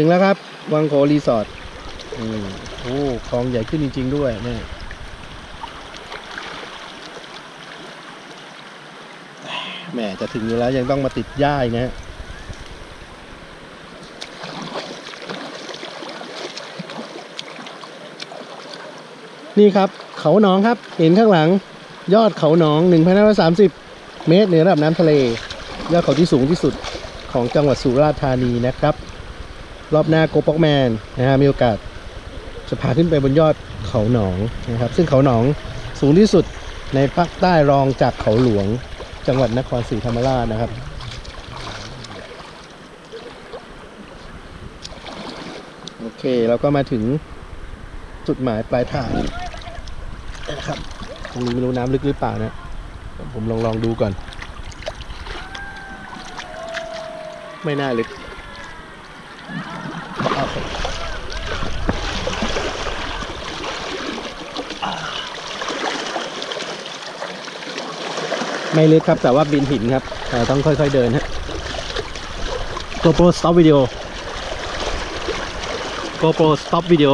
ถึงแล้วครับ วังโขรีสอร์ทอืมโอ้คลองใหญ่ขึ้นจริง ๆ ด้วยนี่แหมจะถึงอยู่แล้วยังต้องมาติดหญ้าอีกนะฮะนี่ครับ เขาหนองครับ เห็นข้างหลัง ยอดเขาหนอง1,530 เมตรเหนือระดับน้ำทะเล ยอดเขาที่สูงที่สุดของจังหวัดสุราษฎร์ธานีนะครับ รอบหน้าโกป็อกแมนนะฮะมีโอกาสจะพาขึ้นไปบนยอดเขาหนองนะครับ ซึ่งเขาหนองสูงที่สุดในภาคใต้รองจากเขาหลวงจังหวัดนครศรีธรรมราชนะครับโอเคเราก็มาถึงจุดหมายปลายทางนะครับตรงนี้ไม่รู้น้ำลึกหรือเปล่านะผมลองลองดูก่อน ไม่น่าลึก ไม่ลึกครับแต่ว่าบินหินครับแต่ต้องค่อยๆเดินฮะ GoPro stop video GoPro stop video